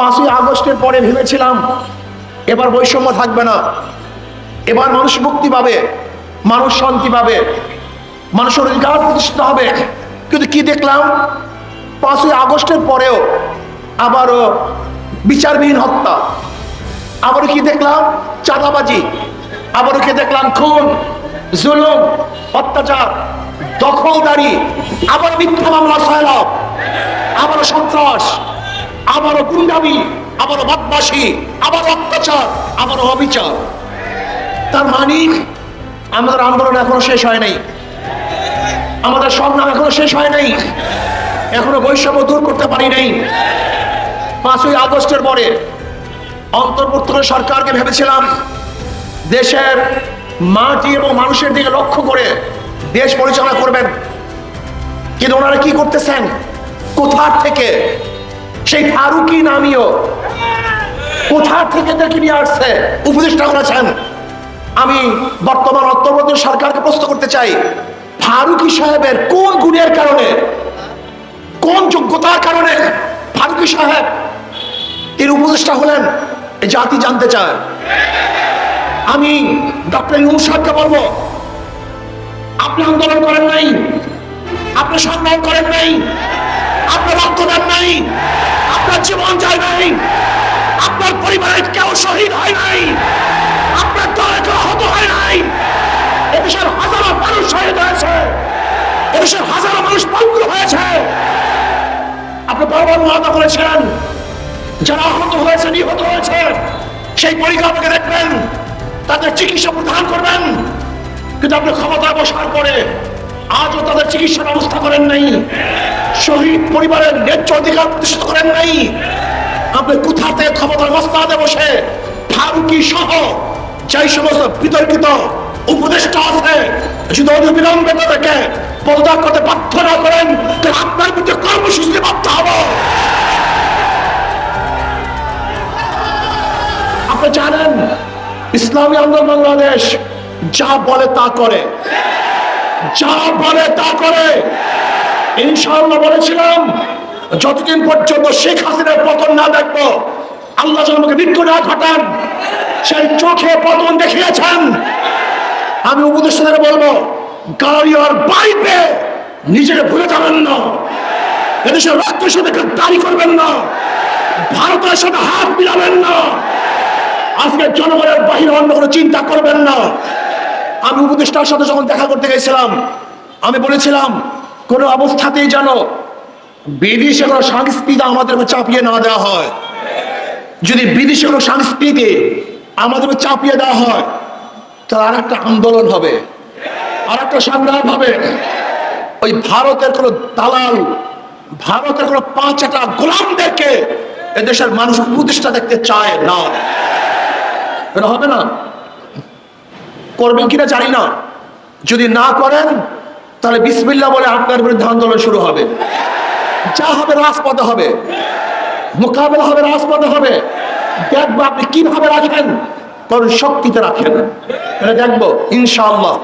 পাঁচই আগস্টের পরে ভেবেছিলাম এবার বৈষম্য থাকবে না। এবার মানুষ মুক্তি পাবে, মানুষ শান্তি পাবে, মানুষের অধিকার প্রতিষ্ঠিত হবে। কিন্তু কি দেখলাম? পাঁচই আগস্টের পরেও আবারও বিচারবিহীন হত্যা। আবারও কি দেখলাম? চাঁদাবাজি। আবারও কি দেখলাম? খুন, জুলুম, অত্যাচার, দখলদারি, আবার মিথ্যা মামলা সয়লাভ আবারও সন্ত্রাস। আবারও গুন্ডামি, আবারও বদমাসি আবার অত্যাচার, আবারও অবিচার। তার মানে আমাদের আন্দোলন এখনও শেষ হয় নাই। আমাদের সংগ্রাম এখনও শেষ হয় নাই। এখনও বৈষম্য দূর করতে পারি নাই। পাঁচই আগস্টের পরে অন্তর্বর্তী সরকারকে ভেবেছিলাম দেশের মাটি এবং মানুষের দিকে লক্ষ্য করে দেশ পরিচালনা করবেন। কিন্তু ওনারা কি করতেছেন? কোথার থেকে সেই ফারুকি নামীয়। কোথা থেকে এদেরকে নিয়ে আসছে? উপদেষ্টা করেছেন আমি বর্তমান অন্তর্বর্তী সরকারকে প্রশ্ন করতে চাই, ফারুকি সাহেবের কোন গুণের কারণে, কোন যোগ্যতার কারণে ফারুকি সাহেব তিনি উপদেষ্টা হলেন জাতি জানতে চায়। আমি ডক্টর ইউনুস সাহেবকে বলব, আপনি আন্দোলন করেন নাই, আপনি সংগ্রাম করেন নাই আপনার রক্ত দেন নাই এদেশের হাজারো মানুষ পঙ্গু হয়েছে। আপনি বারবার ওয়াদা করেছেন যারা আহত হয়েছে, নিহত হয়েছে, সেই পরিকল্পনাকে দেখবেন, তাদের চিকিৎসা প্রদান করবেন। কিন্তু আপনি ক্ষমতায় বসার পরে আজও তাদের চিকিৎসা ব্যবস্থা করেন নাই, শহীদ পরিবারের ন্যায্য অধিকার প্রতিষ্ঠিত করেন নাই। আপনি কোথাতে ক্ষমতার মস্তাদে বসে ফারুকি সহ যেই সমস্ত বিতর্কিত উপদেষ্টা আছে। যদি অবিলম্বে তাদেরকে পদত্যাগ করতে বাধ্য না করেন, তাহলে আপনার বিরুদ্ধে কর্মসূচিতে বাধ্য হব। আপনি জানেন, ইসলামী আন্দোলন বাংলাদেশ যা বলে তা করে। যা বলে তা করে। ইনশাআল্লাহ বলেছিলাম, যতদিন পর্যন্ত শেখ হাসিনার পতন না দেখব, আল্লাহ যেন আমাকে মৃত্যু না ঘটান, সেই চোখে পতন দেখিয়েছেন। আমি উপদেষ্টাদের বলব গাড়ি আর বাইরে নিজেকে ভুলে যাবেন না। এদেশের রক্তের সাথে দাঁড়ি করবেন না। ভারতের সাথে হাত মিলাবেন না। আজকে জনগণের বাহিরে অন্য কোনো চিন্তা করবেন না। আমি উপদেষ্টার সাথে যখন দেখা করতে গেছিলাম, আমি বলেছিলাম, কোনো অবস্থাতেই যেন বিদেশে কোনো সংস্কৃতি আমাদের চাপিয়ে না দেওয়া হয়। যদি বিদেশে কোনো সংস্কৃতি আমাদের চাপিয়ে দেওয়া হয় তাহলে আর একটা আন্দোলন হবে। আর একটা সংগ্রাম হবে। ওই ভারতের কোনো দালাল, ভারতের কোনো পাঁচ একটা গোলামদেরকে এদেশের মানুষ উপদেষ্টা দেখতে চায় না। এটা হবে না। করবেন কিনা জানি না। যদি না করেন, তাহলে বিসমিল্লা বলে আপনার বিরুদ্ধে আন্দোলন শুরু হবে। যা হবে রাজপথে হবে। মোকাবেলা হবে, রাজপথে হবে। দেখব আপনি কীভাবে রাখেন কারণ শক্তিতে রাখেন এটা দেখব ইনশাআল্লাহ।